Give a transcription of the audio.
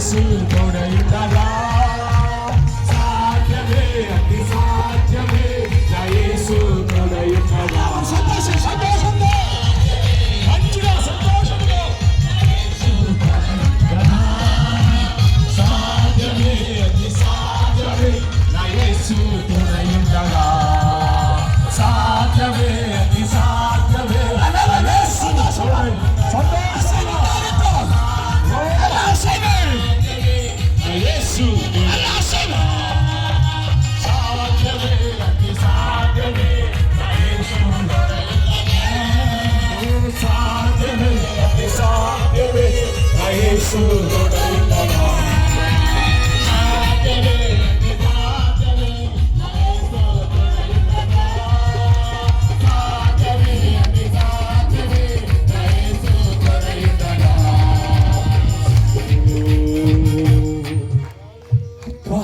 యేసు తోడయుండగా సాధ్యమే అతి సాధ్యమే. నా యేసు తోడయుండగా సంతోషం సంతోషంగా మంచిగా సంతోషంగా. సాధ్యమే అతి సాధ్యమే. నా యేసు తోడయుండగా